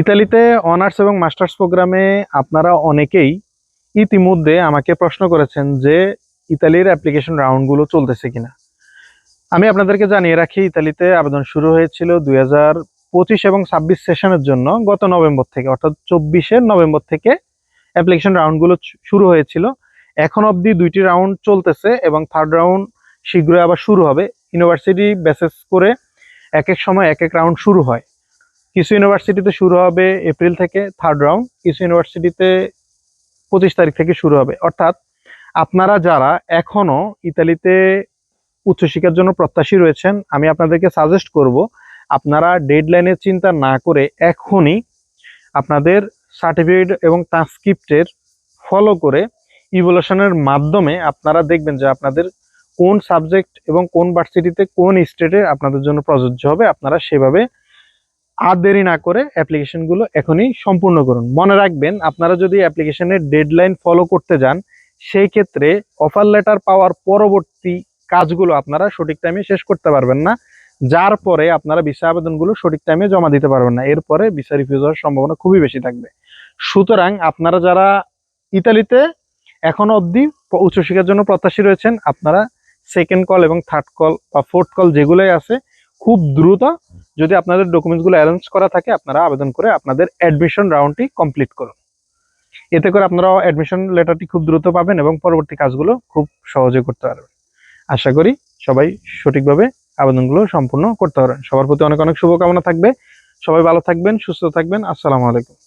ইতালিতে অনার্স এবং মাস্টার্স প্রোগ্রামে আপনারা অনেকেই ইতিমধ্যে আমাকে প্রশ্ন করেছেন যে ইতালির অ্যাপ্লিকেশন রাউন্ডগুলো চলতেছে কিনা। আমি আপনাদেরকে জানিয়ে রাখি, ইতালিতে আবেদন শুরু হয়েছিল দুই পঁচিশ এবং ছাব্বিশ সেশনের জন্য গত নভেম্বর থেকে, অর্থাৎ চব্বিশে নভেম্বর থেকে অ্যাপ্লিকেশন রাউন্ডগুলো শুরু হয়েছিল। এখন অবধি দুইটি রাউন্ড চলতেছে এবং থার্ড রাউন্ড শীঘ্রই আবার শুরু হবে। ইউনিভার্সিটি বেসেস করে এক এক সময় এক এক রাউন্ড শুরু হয়। কিছু ইউনিভার্সিটিতে শুরু হবে এপ্রিল থেকে থার্ড রাউন্ড কিছু ইউনিভার্সিটিতে পঁচিশ তারিখ থেকে শুরু হবে। অর্থাৎ আপনারা যারা এখনও ইতালিতে উচ্চশিক্ষার জন্য প্রত্যাশী রয়েছেন, আমি আপনাদেরকে সাজেস্ট করব, আপনারা ডেডলাইনের চিন্তা না করে এখনই আপনাদের সার্টিফিকেট এবং ট্রান্সক্রিপ্টের ফলো করে ইভলিউশনের মাধ্যমে আপনারা দেখবেন যে আপনাদের কোন সাবজেক্ট এবং কোন ভার্সিটিতে কোন স্টেটে আপনাদের জন্য প্রযোজ্য হবে, আপনারা সেভাবে আর দেরি না করে অ্যাপ্লিকেশনগুলো এখনই সম্পূর্ণ করুন। মনে রাখবেন, আপনারা যদি অ্যাপ্লিকেশনের ডেডলাইন ফলো করতে যান, সেই ক্ষেত্রে অফার লেটার পাওয়ার পরবর্তী কাজগুলো আপনারা সঠিক টাইমে শেষ করতে পারবেন না। যার পরে আপনারা ভিসা আবেদনগুলো সঠিক টাইমে জমা দিতে পারবেন না। এরপরে ভিসা রিফিউজ হওয়ার সম্ভাবনা খুবই বেশি থাকবে। সুতরাং আপনারা যারা ইতালিতে এখনও অবধি উচ্চশিক্ষার জন্য প্রত্যাশী রয়েছেন, আপনারা সেকেন্ড কল এবং থার্ড কল বা ফোর্থ কল যেগুলোই আছে, খুব দ্রুত যদি আপনাদের ডকুমেন্টসগুলো অ্যারেঞ্জ করা থাকে, আপনারা আবেদন করে আপনাদের অ্যাডমিশন রাউন্ডটি কমপ্লিট করুন। এতে করে আপনারা অ্যাডমিশন লেটারটি খুব দ্রুত পাবেন এবং পরবর্তী কাজগুলো খুব সহজে করতে পারবেন। আশা করি সবাই সঠিকভাবে আবেদনগুলো সম্পূর্ণ করতে পারবেন। সবার প্রতি অনেক অনেক শুভকামনা থাকবে। সবাই ভালো থাকবেন, সুস্থ থাকবেন। আসসালামু আলাইকুম।